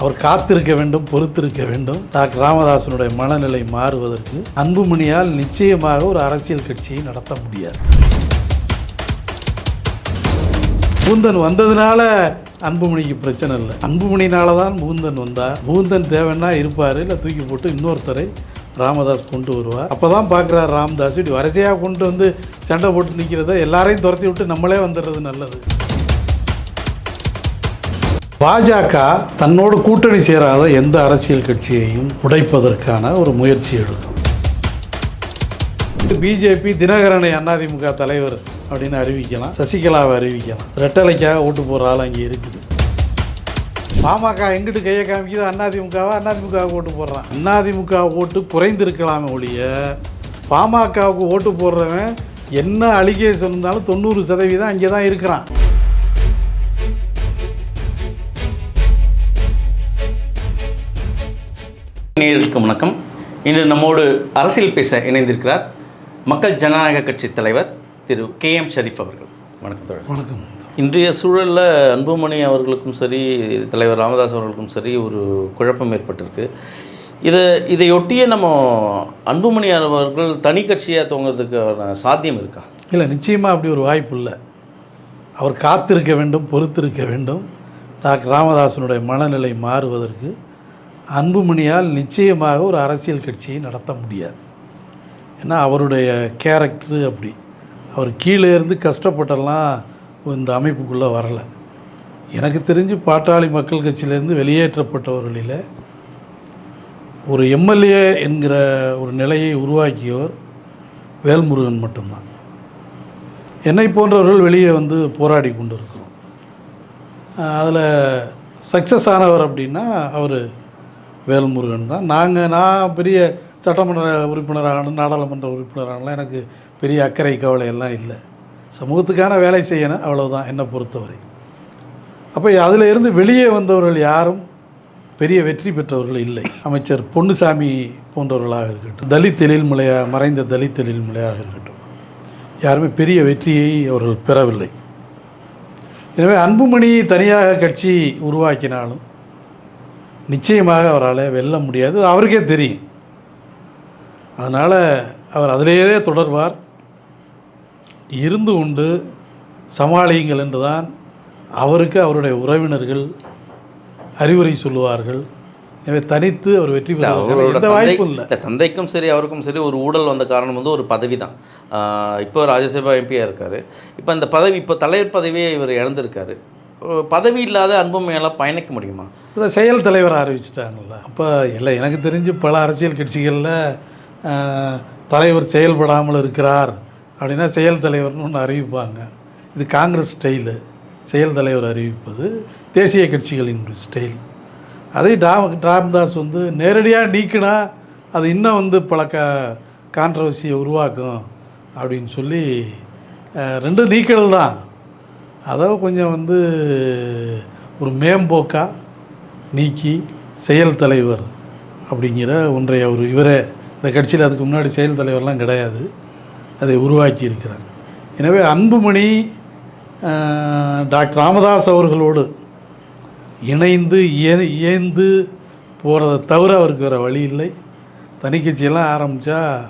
அவர் காத்திருக்க வேண்டும் பொறுத்திருக்க வேண்டும். டாக்டர் ராமதாசனுடைய மனநிலை மாறுவதற்கு அன்புமணியால் நிச்சயமாக ஒரு அரசியல் கட்சியை நடத்த முடியாது. பூந்தன் வந்ததுனால அன்புமணிக்கு பிரச்சனை இல்லை. அன்புமணினால தான் பூந்தன் வந்தார். பூந்தன் தேவைன்னா இருப்பார் இல்லை தூக்கி போட்டு இன்னொருத்தரை ராமதாஸ் கொண்டு வருவார். அப்போ தான் பார்க்குறாரு ராமதாஸ். இப்படி வரிசையாக கொண்டு வந்து சண்டை போட்டு நிற்கிறத எல்லாரையும் துரத்தி விட்டு நம்மளே வந்துடுறது நல்லது. பாஜக தன்னோடு கூட்டணி சேராத எந்த அரசியல் கட்சியையும் உடைப்பதற்கான ஒரு முயற்சி எடுக்கும். பிஜேபி தினகரனை அதிமுக தலைவர் அப்படின்னு அறிவிக்கலாம் சசிகலாவை அறிவிக்கலாம். ரெட்டலைக்காக ஓட்டு போகிற ஆள் அங்கே இருக்குது. பாமக எங்கிட்டு கையை காமிக்குது? அதிமுகவா அதிமுகவுக்கு ஓட்டு போடுறான். அதிமுக ஓட்டு குறைந்திருக்கலாமே ஒழிய பாமகவுக்கு ஓட்டு போடுறவன் என்ன அலிகேஷன் இருந்தாலும் தொண்ணூறு சதவீதம் அங்கே தான் இருக்கிறான். நேயர்களுக்கு வணக்கம். இன்று நம்மோடு அரசியல் பேச இணைந்திருக்கிறார் மக்கள் ஜனநாயக கட்சி தலைவர் திரு கே எம் ஷரீஃப் அவர்கள். வணக்கம் தோழர். வணக்கம். இன்றைய சூழலில் அன்புமணி அவர்களுக்கும் சரி தலைவர் ராமதாஸ் அவர்களுக்கும் சரி ஒரு குழப்பம் ஏற்பட்டிருக்கு. இதை இதையொட்டிய நம்ம அன்புமணி அவர்கள் தனி கட்சியாக துவங்கிறதுக்கான சாத்தியம் இருக்கா? இல்லை நிச்சயமாக அப்படி ஒரு வாய்ப்பு இல்லை. அவர் காத்திருக்க வேண்டும் பொறுத்திருக்க வேண்டும். டாக்டர் ராமதாசனுடைய மனநிலை மாறுவதற்கு அன்புமணியால் நிச்சயமாக ஒரு அரசியல் கட்சியை நடத்த முடியாது. ஏன்னா அவருடைய கேரக்டரு அப்படி. அவர் கீழே இருந்து கஷ்டப்பட்டெல்லாம் இந்த அமைப்புக்குள்ளே வரலை. எனக்கு தெரிஞ்சு பாட்டாளி மக்கள் கட்சியிலேருந்து வெளியேற்றப்பட்டவர்களில் ஒரு எம்எல்ஏ என்கிற ஒரு நிலையை உருவாக்கியவர் வேல்முருகன் மட்டும்தான். என்னை போன்றவர்கள் வெளியே வந்து போராடி கொண்டு இருக்கிறோம் அதில் சக்ஸஸ் ஆனவர் அப்படின்னா அவர் வேல்முருகன் தான். நாங்கள் நான் பெரிய சட்டமன்ற உறுப்பினராக நாடாளுமன்ற உறுப்பினராகலாம் எனக்கு பெரிய அக்கறை கவலை எல்லாம் இல்லை. சமூகத்துக்கான வேலை செய்யணும் அவ்வளோதான் என்னை பொறுத்தவரை. அப்போ அதில் இருந்து வெளியே வந்தவர்கள் யாரும் பெரிய வெற்றி பெற்றவர்கள் இல்லை. அமைச்சர் பொன்னுசாமி போன்றவர்களாக இருக்கட்டும் தலித் எழில்மலையா மறைந்த தலித் எழில்மலையாக இருக்கட்டும் யாருமே பெரிய வெற்றியை அவர்கள் பெறவில்லை. எனவே அன்புமணி தனியாக கட்சி உருவாக்கினாலும் நிச்சயமாக அவரால் வெல்ல முடியாது. அவருக்கே தெரியும். அதனால் அவர் அதிலேயே தொடர்வார். இருந்து கொண்டு சமாளியுங்கள் என்று தான் அவருக்கு அவருடைய உறவினர்கள் அறிவுரை சொல்லுவார்கள். எனவே தனித்து அவர் வெற்றி தந்தை வாய்ப்பும் இல்லை. தந்தைக்கும் சரி அவருக்கும் சரி ஒரு ஊழல் வந்த காரணம் வந்து ஒரு பதவி தான். இப்போ ராஜ்யசபா எம்பியாக இருக்கார். இப்போ அந்த பதவி இப்போ தலைவர் பதவியை இவர் இழந்திருக்காரு. பதவி இல்லாத அன்புமையெல்லாம் பயணிக்க முடியுமா? இதை செயல் தலைவர் அறிவிச்சிட்டாங்கல்ல. அப்போ இல்லை எனக்கு தெரிஞ்சு பல அரசியல் கட்சிகளில் தலைவர் செயல்படாமல் இருக்கிறார் அப்படின்னா செயல் தலைவர்னு ஒன்று அறிவிப்பாங்க. இது காங்கிரஸ் ஸ்டைலு. செயல் தலைவர் அறிவிப்பது தேசிய கட்சிகளின் ஸ்டைல் அதை டா ராம்தாஸ் வந்து நேரடியாக நீக்கினா அது இன்னும் வந்து பல க கான்ட்ரவர்சியை உருவாக்கும் அப்படின்னு சொல்லி ரெண்டும் ரெண்டு நீக்கல் தான் அதை கொஞ்சம் வந்து ஒரு மேம்போக்காக நீக்கி செயல் தலைவர் அப்படிங்கிற ஒன்றை அவர் இவரே இந்த கட்சியில் அதுக்கு முன்னாடி செயல் தலைவர்லாம் கிடையாது. அதை உருவாக்கி இருக்கிறாங்க எனவே அன்புமணி டாக்டர் ராமதாஸ் அவர்களோடு இணைந்து இய- போகிறத தவிர அவருக்கு வேறு வழி இல்லை. தனிக்கட்சியெல்லாம் ஆரம்பித்தா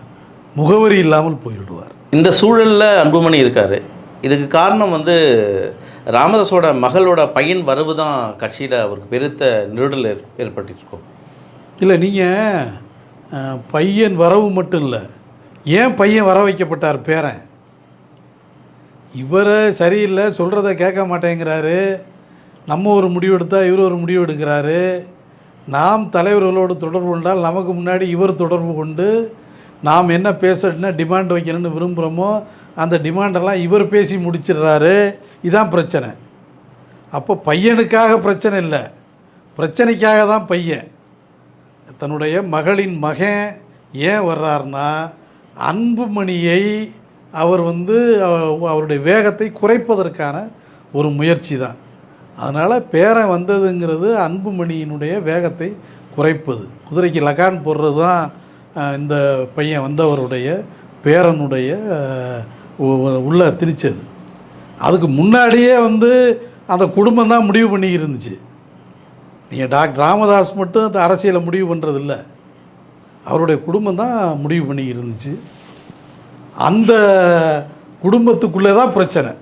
முகவரி இல்லாமல் போயிடுவார் இந்த சூழலில் அன்புமணி இருக்கார். இதுக்கு காரணம் வந்து ராமதாஸோட மகளோட பையன் வரவு தான் கட்சியில் அவருக்கு பெருத்த நெருடல் ஏற் ஏற்பட்டிருக்கும். இல்லை நீங்கள் பையன் வரவு மட்டும் இல்லை ஏன் பையன் வர வைக்கப்பட்டார் பேரன்? இவரை சரியில்லை சொல்கிறத கேட்க மாட்டேங்கிறாரு. நம்ம ஒரு முடிவு எடுத்தால் இவர் ஒரு முடிவு எடுக்கிறாரு. நாம் தலைவர்களோடு தொடர்பு கொண்டால் நமக்கு முன்னாடி இவர் தொடர்பு கொண்டு நாம் என்ன பேசணும்னா டிமாண்ட் வைக்கணும்னு விரும்புகிறோமோ அந்த டிமாண்டெல்லாம் இவர் பேசி முடிச்சிடுறாரு. இதான் பிரச்சனை. அப்போ பையனுக்காக பிரச்சனை இல்லை. பிரச்சனைக்காக தான் பையன். தன்னுடைய மகளின் மகன் ஏன் வர்றாருன்னா அன்புமணியை அவர் வந்து அவ- அவருடைய வேகத்தை குறைப்பதற்கான ஒரு முயற்சி தான். அதனால் பேரன் வந்ததுங்கிறது அன்புமணியினுடைய வேகத்தை குறைப்பது. குதிரைக்கு லகான் போடுறது தான் இந்த பையன் வந்தவருடைய பேரனுடைய உள்ளே திணிச்சது அதுக்கு முன்னாடியே வந்து அந்த குடும்பம் தான் முடிவு பண்ணி இருந்துச்சு நீங்கள் டாக்டர் ராமதாஸ் மட்டும் அந்த அரசியலை முடிவு பண்ணுறதில்ல அவருடைய குடும்பம் தான் முடிவு பண்ணி இருந்துச்சு அந்த குடும்பத்துக்குள்ளே தான் பிரச்சனை.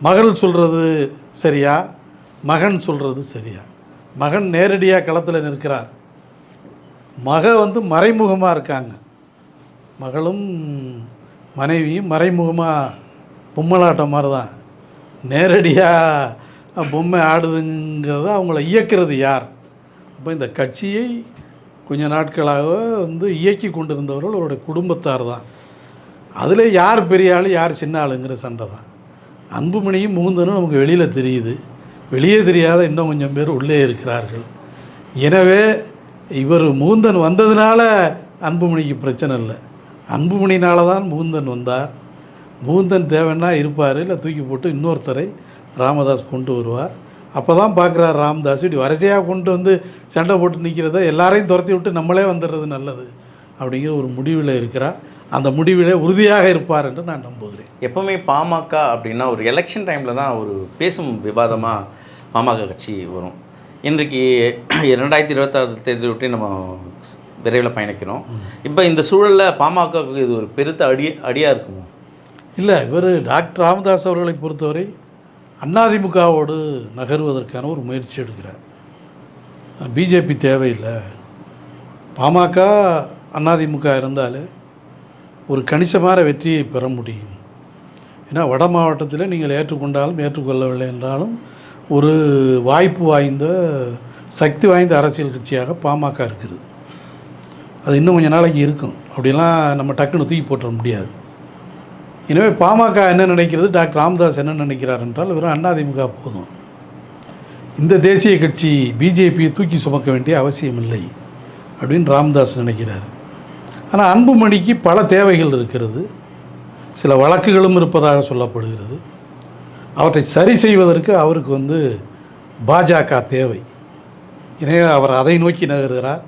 மகள் சொல்கிறது சரியா? மகன் சொல்கிறது சரியா? மகன் நேரடியாக களத்தில் நிற்கிறார். மக வந்து மறைமுகமாக இருக்காங்க. மகளும் மனைவியும் மறைமுகமாக பொம்மலாட்டம் மாதிரி தான் நேரடியாக பொம்மை ஆடுதுங்கிறத அவங்கள இயக்கிறது யார்? அப்போ இந்த கட்சியை கொஞ்ச நாட்களாக வந்து இயக்கி கொண்டிருந்தவர்கள் அவருடைய குடும்பத்தார் தான். அதில் யார் பெரிய ஆள் யார் சின்ன ஆளுங்கிற சண்டை தான். அன்புமணியும் முகுந்தனும் நமக்கு வெளியில் தெரியுது. வெளியே தெரியாத இன்னும் கொஞ்சம் பேர் உள்ளே இருக்கிறார்கள். எனவே இவர் முகுந்தன் வந்ததுனால அன்புமணிக்கு பிரச்சனை இல்லை. அன்புமணினால தான் மூந்தன் வந்தார். மூந்தன் தேவன்னா இருப்பார் இல்லை தூக்கி போட்டு இன்னொருத்தரை ராமதாஸ் கொண்டு வருவார். அப்போ தான் பார்க்குறாரு ராமதாஸ் இப்படி வரிசையாக கொண்டு வந்து சண்டை போட்டு நிற்கிறத எல்லாரையும் துரத்தி விட்டு நம்மளே வந்துடுறது நல்லது அப்படிங்கிற ஒரு முடிவில் இருக்கிறார். அந்த முடிவிலே உறுதியாக இருப்பார் என்று நான் நம்புகிறேன். எப்போவுமே பாமக அப்படின்னா ஒரு எலெக்ஷன் டைமில் தான் ஒரு பேசும் விவாதமாக பாமக கட்சி வரும். இன்றைக்கு இரண்டாயிரத்தி இருபத்தாறு தேர்தலை விட்டு நம்ம விரைவில் பயணிக்கிறோம். இப்போ இந்த சூழலில் பாமக இது ஒரு பெருத்த அடி அடியாக இருக்குமோ? இல்லை இவர் டாக்டர் ராமதாஸ் அவர்களை பொறுத்தவரை அதிமுகவோடு நகர்வதற்கான ஒரு முயற்சி எடுக்கிறார். பிஜேபி தேவையில்லை. பாமக அதிமுக இருந்தாலே ஒரு கணிசமான வெற்றியை பெற முடியும். ஏன்னா வட மாவட்டத்தில் நீங்கள் ஏற்றுக்கொண்டாலும் ஏற்றுக்கொள்ளவில்லை என்றாலும் ஒரு வாய்ப்பு வாய்ந்த சக்தி வாய்ந்த அரசியல் கட்சியாக பாமக இருக்குது அது இன்னும் கொஞ்சம் நாளைக்கு இருக்கும். அப்படிலாம் நம்ம டக்குன்னு தூக்கி போட்டுற முடியாது. எனவே பாமக என்ன நினைக்கிறது? டாக்டர் ராமதாஸ் என்ன நினைக்கிறார் என்றால் வெறும் அதிமுக போதும். இந்த தேசிய கட்சி பிஜேபியை தூக்கி சுமக்க வேண்டிய அவசியம் இல்லை அப்படின்னு ராமதாஸ் நினைக்கிறார். ஆனால் அன்புமணிக்கு பல தேவைகள் இருக்கிறது. சில வழக்குகளும் இருப்பதாக சொல்லப்படுகிறது. அவற்றை சரி செய்வதற்கு அவருக்கு வந்து பாஜக தேவை. எனவே அவர் அதை நோக்கி நகர்கிறார்.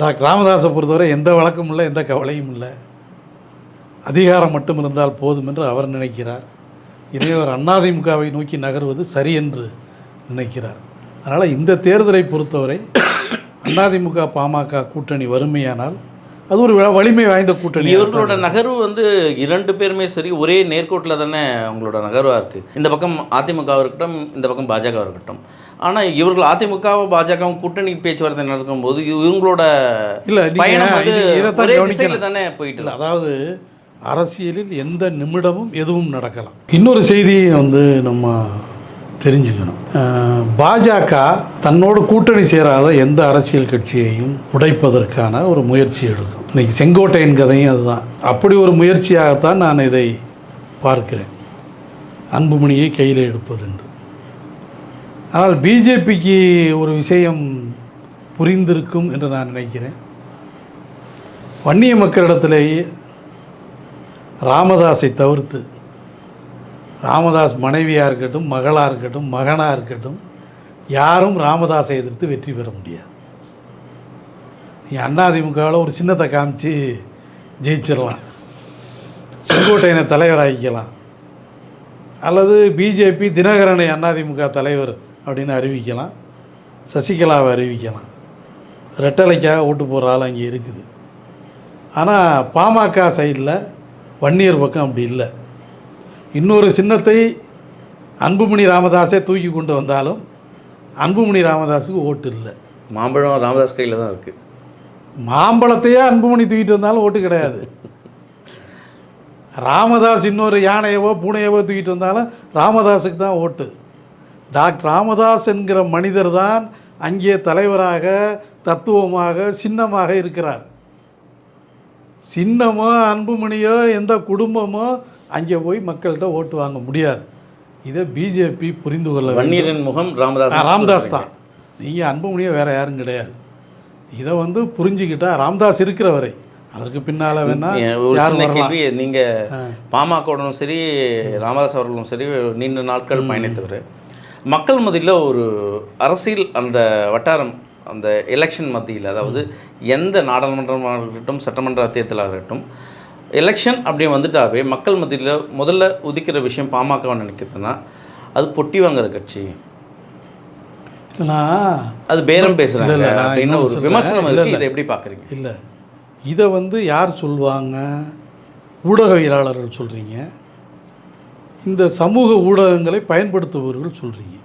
டாக்டர் ராமதாஸை பொறுத்தவரை எந்த வழக்கும் இல்லை எந்த கவலையும் இல்லை. அதிகாரம் மட்டும் இருந்தால் போதும் என்று அவர் நினைக்கிறார். இதே அவர் அதிமுகவை நோக்கி நகர்வது சரி என்று நினைக்கிறார். அதனால் இந்த தேர்தலை பொறுத்தவரை அதிமுக பாமக கூட்டணி வறுமையானால் அது ஒரு வலிமை வாய்ந்த கூட்டணி. இவர்களோட நகர்வு வந்து இரண்டு பேருமே சரி ஒரே நேர்கோட்டில் தானே அவங்களோட நகர்வாக இருக்குது இந்த பக்கம் அதிமுக இருக்கட்டும் இந்த பக்கம் பாஜக இருக்கட்டும். ஆனால் இவர்கள் அதிமுகவும் பாஜகவும் கூட்டணி பேச்சுவார்த்தை நடக்கும்போது இவங்களோட இல்லை பயணம் வந்து தானே போயிட்டு. அதாவது அரசியலில் எந்த நிமிடமும் எதுவும் நடக்கலாம். இன்னொரு செய்தியை வந்து நம்ம தெரிஞ்சுக்கணும். பாஜக தன்னோடு கூட்டணி சேராத எந்த அரசியல் கட்சியையும் உடைப்பதற்கான ஒரு முயற்சி எடுக்கும். இன்னைக்கு செங்கோட்டையன் கதையும் அதுதான். அப்படி ஒரு முயற்சியாகத்தான் நான் இதை பார்க்கிறேன். அன்புமணியை கையில் எடுப்பது என்று. ஆனால் பிஜேபிக்கு ஒரு விஷயம் புரிந்திருக்கும் என்று நான் நினைக்கிறேன். வன்னிய மக்களிடத்திலேயே ராமதாஸை தவிர்த்து ராமதாஸ் மனைவியாக இருக்கட்டும் மகளாக இருக்கட்டும் மகனாக இருக்கட்டும் யாரும் ராமதாஸை எதிர்த்து வெற்றி பெற முடியாது. அதிமுகவில் ஒரு சின்னத்தை காமிச்சு ஜெயிச்சிடலாம். செங்கோட்டையனை தலைவராக்கிக்கலாம். அல்லது பிஜேபி தினகரனை அதிமுக தலைவர் அப்படின்னு அறிவிக்கலாம். சசிகலாவை அறிவிக்கலாம். ரெட்டலைக்காக ஓட்டு போகிற ஆள் அங்கே இருக்குது. ஆனால் பாமக சைடில் வன்னியர் பக்கம் அப்படி இல்லை. இன்னொரு சின்னத்தை அன்புமணி ராமதாஸே தூக்கி கொண்டு வந்தாலும் அன்புமணி ராமதாஸுக்கு ஓட்டு இல்லை. மாம்பழம் ராமதாஸ் கையில் தான் இருக்குது மாம்பழத்தையே அன்புமணி தூக்கிட்டு வந்தாலும் ஓட்டு கிடையாது. ராமதாஸ் இன்னொரு யானையவோ பூனையவோ தூக்கிட்டு வந்தாலும் ராமதாஸுக்கு தான் ஓட்டு. டாக்டர் ராமதாஸ் என்கிற மனிதர் தான் அங்கே தலைவராக தத்துவமாக சின்னமாக இருக்கிறார். சின்னமோ அன்புமணியோ எந்த குடும்பமோ அங்கே போய் மக்கள்கிட்ட ஓட்டு வாங்க முடியாது. இதை பிஜேபி புரிந்து கொள்ள. வன்னியரின் முகம் ராமதாஸ் ராமதாஸ் தான். நீங்கள் அன்புமணியோ வேறு யாரும் கிடையாது. இதை வந்து புரிஞ்சுக்கிட்டா ராமதாஸ் இருக்கிற வரை. அதற்கு பின்னால் வேணா ஒரு சின்ன கேள்வி. நீங்கள் பாமகவுடனும் சரி ராமதாஸ் அவர்களும் சரி நீண்ட நாட்கள் பயணித்தவர். மக்கள் மத்தியில் ஒரு அரசியல் அந்த வட்டாரம் அந்த எலெக்ஷன் மத்தியில் அதாவது எந்த நாடாளுமன்றமாக இருக்கட்டும் சட்டமன்ற தேர்தலாக இருக்கட்டும் எலெக்ஷன் அப்படி வந்துட்டாவே மக்கள் மத்தியில் முதல்ல உதிக்கிற விஷயம் பாமகவை நினைக்கிறதுனா அது பொட்டி வாங்குற கட்சி. நான் அது பேரம் நான் அப்படின்னு ஒரு. விமர்சனம் இல்ல. இதை எப்படி பார்க்குறீங்க? இல்லை. இதை வந்து யார் சொல்லுவாங்க? ஊடகவியலாளர்கள் சொல்கிறீங்க இந்த சமூக ஊடகங்களை பயன்படுத்துபவர்கள் சொல்கிறீங்க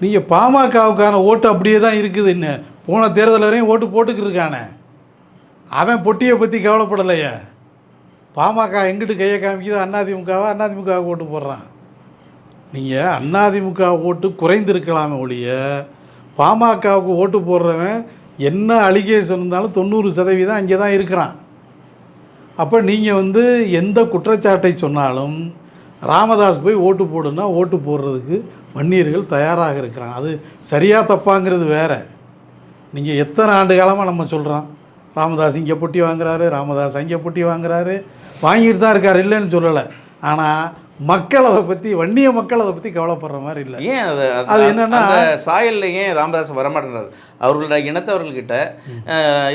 நீங்கள் பாமகவுக்கான ஓட்டு அப்படியே தான் இருக்குது. என்ன? போன தேர்தல் வரையும் ஓட்டு போட்டுக்கிட்டு இருக்கானே. அவன் பொட்டியை பற்றி கவலைப்படலையே. பாமக எங்கிட்டு கையை காமிக்குது? அதிமுகவா அதிமுகவுக்கு ஓட்டு போடுறான். நீங்கள் அதிமுக ஓட்டு குறைந்திருக்கலாமே ஒழிய பாமகவுக்கு ஓட்டு போடுறவன் என்ன அலிகேஷன் இருந்தாலும் தொண்ணூறு சதவீதம் அங்கே தான் இருக்கிறான். அப்போ நீங்கள் வந்து எந்த குற்றச்சாட்டை சொன்னாலும் ராமதாஸ் போய் ஓட்டு போடுன்னா ஓட்டு போடுறதுக்கு வன்னியர்கள் தயாராக இருக்கிறாங்க. அது சரியாக தப்பாங்கிறது வேற. நீங்கள் எத்தனை ஆண்டு காலமாக நம்ம சொல்கிறோம் ராமதாஸ் இங்கே பொட்டி வாங்குறாரு ராமதாஸ் அங்கே பொட்டி வாங்குறாரு வாங்கிட்டு தான் இருக்கார் இல்லைன்னு சொல்லலை. ஆனால் மக்கள் அதை பற்றி வன்னிய மக்கள் அதை பற்றி கவலைப்படுற மாதிரி இல்லை. ஏன் அது அது- என்னன்னா- சாயல்ல ஏன் ராமதாஸ் வரமாட்டேறாரு அவர்களோட இனத்தவர்கள்கிட்ட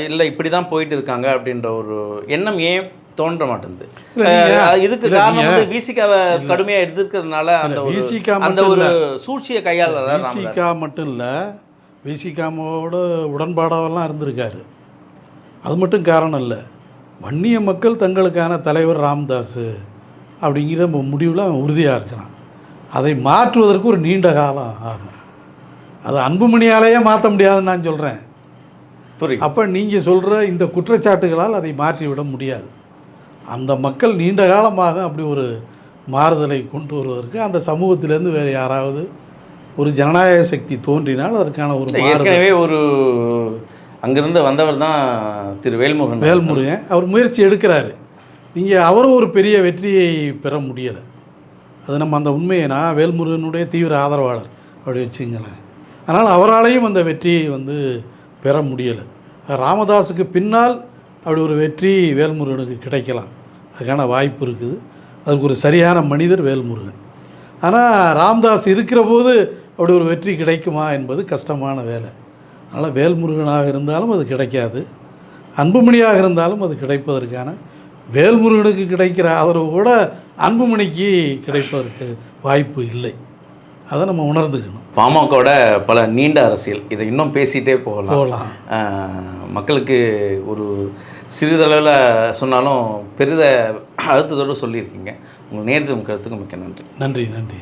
இல்லை இப்படி தான் போயிட்டு இருக்காங்க அப்படின்ற ஒரு எண்ணம் ஏன் தோன்ற மாட்டேங்குது இதுக்கு காரணம் வந்து விசிகாவை கடுமையாக எதிர்க்கிறதுனால அந்த VCK அந்த ஒரு. சூழ்ச்சியை ராமதாஸ். விசிகா மட்டும் இல்லை விசிகாமோட உடன்பாடாவெல்லாம் இருந்திருக்காரு. அது மட்டும் காரணம் இல்லை. வன்னிய மக்கள் தங்களுக்கான தலைவர் ராமதாஸ். அப்படிங்கிற முடிவில் அவன் உறுதியாக இருக்கிறான். அதை மாற்றுவதற்கு ஒரு நீண்ட காலம் ஆகும். அது அன்புமணியாலேயே மாற்ற முடியாதுன்னு நான் சொல்கிறேன் புரியுது. அப்போ நீங்கள் சொல்கிற இந்த குற்றச்சாட்டுகளால் அதை மாற்றிவிட முடியாது. அந்த மக்கள் நீண்ட காலமாக அப்படி ஒரு மாறுதலை கொண்டு வருவதற்கு அந்த சமூகத்திலேருந்து வேறு யாராவது ஒரு ஜனநாயக சக்தி தோன்றினால் அதற்கான ஒரு ஏற்கனவே ஒரு அங்கிருந்து வந்தவர் தான் திரு வேல்முருகன். வேல்முருகன். அவர் முயற்சி எடுக்கிறாரு. நீங்கள் அவரும் ஒரு பெரிய வெற்றியை பெற முடியலை. அது நம்ம அந்த உண்மையை நான் வேல்முருகனுடைய தீவிர ஆதரவாளர் அப்படி வச்சுங்களேன். அதனால் அவராலையும் அந்த வெற்றியை வந்து பெற முடியலை. ராமதாஸுக்கு பின்னால் அப்படி ஒரு வெற்றி வேல்முருகனுக்கு கிடைக்கலாம். அதுக்கான வாய்ப்பு இருக்குது. அதுக்கு ஒரு சரியான மனிதர் வேல்முருகன். ஆனால் ராம்தாஸ் இருக்கிற போது அப்படி ஒரு வெற்றி கிடைக்குமா என்பது கஷ்டமான வேலை. அதனால் வேல்முருகனாக இருந்தாலும் அது கிடைக்காது. அன்புமணியாக இருந்தாலும் அது கிடைப்பதற்கான வேல்முருகனுக்கு கிடைக்கிற ஆதரவு கூட அன்புமணிக்கு கிடைப்பதற்கு வாய்ப்பு இல்லை. அதை நம்ம உணர்ந்துக்கணும். பாமகவோட பல நீண்ட அரசியல் இதை இன்னும் பேசிட்டே போகலாம். போகலாம். மக்களுக்கு ஒரு சிறிதளவில் சொன்னாலும் பெரித அழுத்தத்தோடு சொல்லியிருக்கீங்க. உங்கள் நேரத்துக்கு கருத்துக்கு மிக்க நன்றி. நன்றி நன்றி.